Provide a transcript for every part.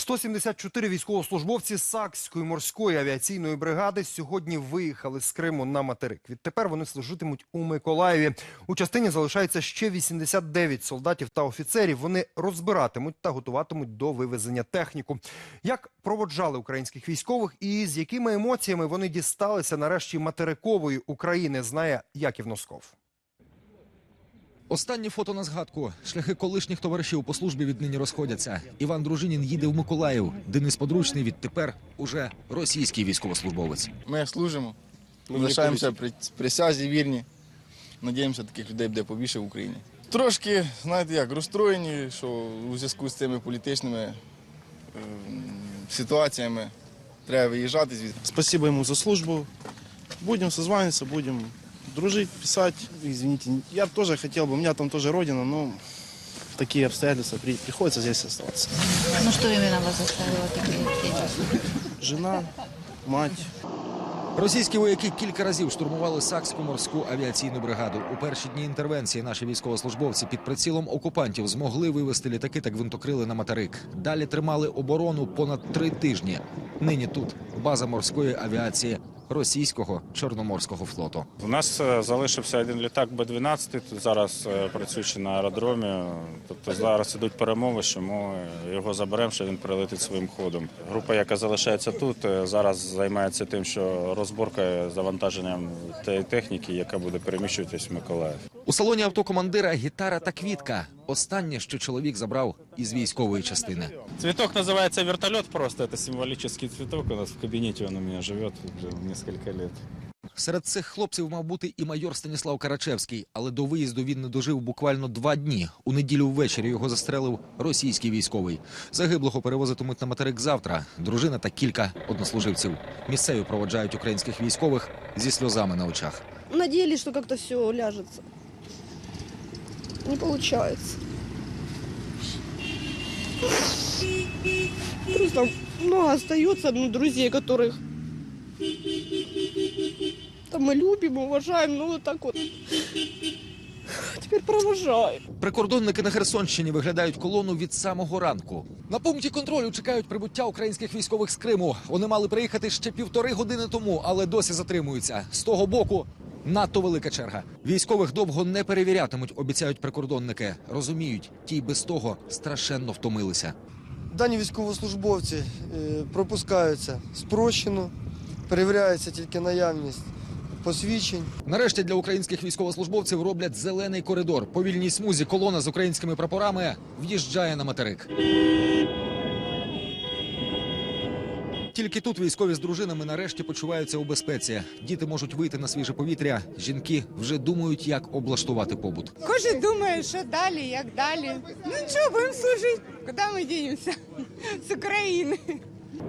174 військовослужбовці Сакської морської авіаційної бригади сьогодні виїхали з Криму на материк. Відтепер вони служитимуть у Миколаєві. У частині залишається ще 89 солдатів та офіцерів. Вони розбиратимуть та готуватимуть до вивезення техніку. Як проводжали українських військових і з якими емоціями вони дісталися нарешті материкової України, знає Яків Носков. Останнє фото на згадку. Шляхи колишніх товаришів по службі віднині розходяться. Іван Дружинін їде в Миколаїв. Денис Подручний відтепер уже російський військовослужбовець. Ми служимо, лишаємося при присязі вірні. Надіємося, таких людей буде побільше в Україні. Трошки, знаєте як, розстроєні, що у зв'язку з цими політичними ем, ситуаціями треба виїжджати звідти. Спасибо ему за службу. Будем созваниваться, будем дружить, писать. Извините, я тоже хотел бы, у меня там тоже родина, но такие обстоятельства, при- приходится здесь оставаться. Ну что именно вас заставило такие? Жена, мать, Російські вояки кілька разів штурмували Сакську морську авіаційну бригаду. У перші дні інтервенції наші військовослужбовці під прицілом окупантів змогли вивести літаки та гвинтокрили на материк. Далі тримали оборону понад три тижні. Нині тут база морської авіації російського чорноморського флоту. У нас е, залишився один літак Б-12, тут зараз е, працюючи на аеродромі. Тобто зараз ідуть перемови, що ми його заберемо, що він прилетить своїм ходом. Група, яка залишається тут, е, зараз займається тим, що розборка завантаженням тієї техніки, яка буде переміщуватись в Миколаїв. У салоні автокомандира гітара та квітка. Останнє, що чоловік забрав із військової частини. Цветок называется вертолет просто. Это символический цветок. У нас в кабинете он у меня живет уже несколько лет. Серед цих хлопців мав бути і майор Станіслав Карачевський, але до виїзду він не дожив буквально два дні. У неділю ввечері його застрелив російський військовий. Загиблого перевозитимуть на материк завтра. Дружина та кілька однослуживців. Місцеві проводжають українських військових зі сльозами на очах. Надеялись, что как-то все ляжется. Не получается. Просто много остается ну, друзей, которых там мы любим, уважаем, ну вот так вот. Теперь провожаем. Прикордонники на Херсонщині виглядають колону від самого ранку. На пункті контролю чекають прибуття українських військових з Криму. Вони мали приїхати ще півтори години тому, але досі затримуються. З того боку надто велика черга. Військових довго не перевірятимуть, обіцяють прикордонники. Розуміють, ті й без того страшенно втомилися. Дані військовослужбовці е, пропускаються спрощено, перевіряється тільки наявність посвідчень. Нарешті для українських військовослужбовців роблять зелений коридор. По вільній смузі колона з українськими прапорами в'їжджає на материк. Тільки тут військові з дружинами нарешті почуваються у безпеці. Діти можуть вийти на свіже повітря. Жінки вже думають, як облаштувати побут. Кожен думає, що далі, як далі. Ну нічого, будемо служити. Куди ми дінемося? З України.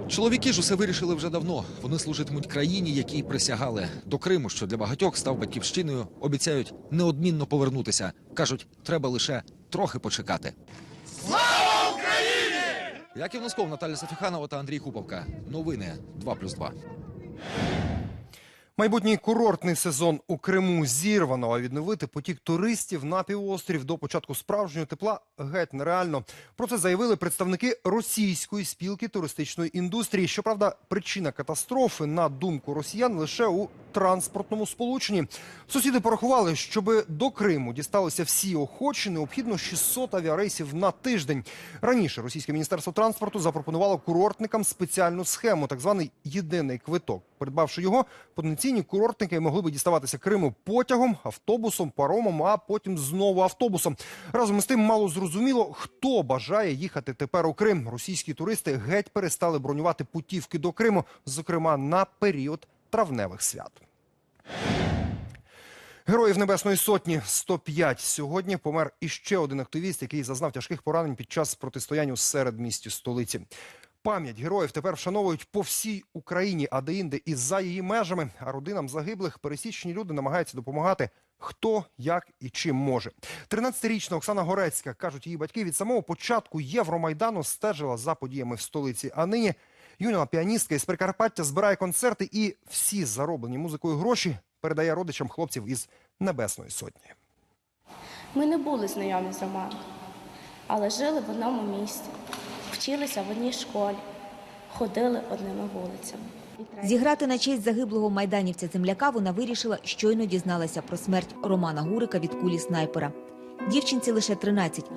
Чоловіки ж усе вирішили вже давно. Вони служитимуть країні, якій присягали. До Криму, що для багатьох став батьківщиною, обіцяють неодмінно повернутися. кажуть, треба лише трохи почекати. Яків Носков, Наталя Сафіханова та Андрій Хуповка. Новини 2+,2. Майбутній курортний сезон у Криму зірвано, а відновити потік туристів на півострів до початку справжнього тепла геть нереально. Про це заявили представники російської спілки туристичної індустрії. Щоправда, причина катастрофи, на думку росіян, лише у транспортному сполученні. Сусіди порахували, щоб до Криму дісталися всі охочі, необхідно 600 авіарейсів на тиждень. Раніше російське міністерство транспорту запропонувало курортникам спеціальну схему, так званий єдиний квиток. Придбавши його, потенційні курортники могли би діставатися Криму потягом, автобусом, паромом, а потім знову автобусом. Разом із тим мало зрозуміло, хто бажає їхати тепер у Крим. Російські туристи геть перестали бронювати путівки до Криму, зокрема на період травневих свят. Героїв Небесної Сотні 105. Сьогодні помер іще один активіст, який зазнав тяжких поранень під час протистояння у середмісті столиці. Пам'ять героїв тепер вшановують по всій Україні, а деінде і за її межами. А родинам загиблих пересічні люди намагаються допомагати. Хто, як і чим може. 13-річна Оксана Горецька, кажуть її батьки, від самого початку Євромайдану стежила за подіями в столиці. А нині юна піаністка із Прикарпаття збирає концерти і всі зароблені музикою гроші передає родичам хлопців із Небесної Сотні. Ми не були знайомі з Романом, але жили в одному місті. вчилися в одній школі, ходили одними вулицями. Зіграти на честь загиблого майданівця земляка вона вирішила, щойно дізналася про смерть Романа Гурика від кулі снайпера. Дівчинці лише 13,